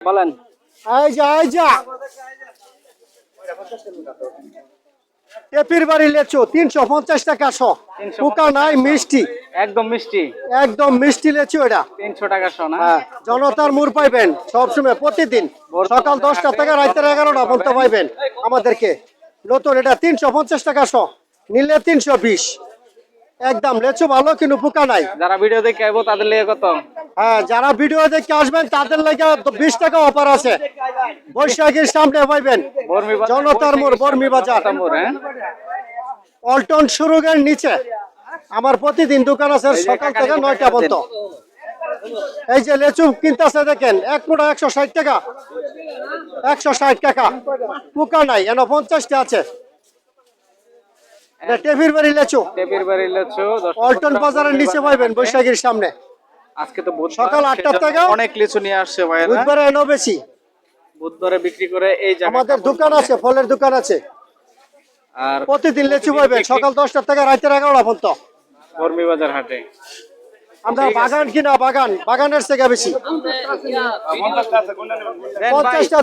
বলেন। টেপির বাড়ি লেচু তিনশো পঞ্চাশ টাকা শ। 350 পোকা নাই মিষ্টি। একদম মিষ্টি। একদম মিষ্টি লেচু এটা। তিনশো টাকা শো না? হ্যাঁ জনতার মুর পাইবেন সবসময় প্রতিদিন। সকাল দশটা থেকে রাতের এগারোটা পর্যন্ত পাইবেন আমাদেরকে। নতুন এটা তিনশো পঞ্চাশ টাকা শ নিলে তিনশো বিশ। একদম লেচু ভালো কিন্তু পোকা নাই। যারা ভিডিও দেখে আইবো তাদের লিগে কত? হ্যাঁ যারা ভিডিও দেখে আসবেন তাদের লাগে বিশ টাকা অফার আছে। বৈশাখীর সামনে পাইবেন। জনতার মোড় বর্মি বাজার। হ্যাঁ সুরুগের নিচে। আমার প্রতিদিন দোকান আছে সকাল থেকে নয়টা পর্যন্ত। এই যে লেচু কিনতেছে দেখেন এক মোটা একশো ষাট টাকা। একশো ষাট টাকা। পোকা নাই এন পঞ্চাশটা আছে। টেবির বাড়ি লেচু। টেপির বাড়ি লেচু করে বাজারের নিচে পাইবেন বৈশাখীর সামনে। আজকে তো সকাল সেজন্য থেকে অনেক লিচু নিয়ে আসছে ভাইয়েরা। বুধবারে এনো বেশি। বুধবারে বিক্রি করে এই জায়গা আমাদের দোকান আছে ফলের দোকান আছে। আর প্রতিদিন লেচু পাইবেন সকাল দশটা থেকে রাতের এগারোটা পর্যন্ত। বর্মি বাজার হাটে। আমরা বাগান কিনা বাগান বাগানের থেকে বেশি। পঞ্চাশটা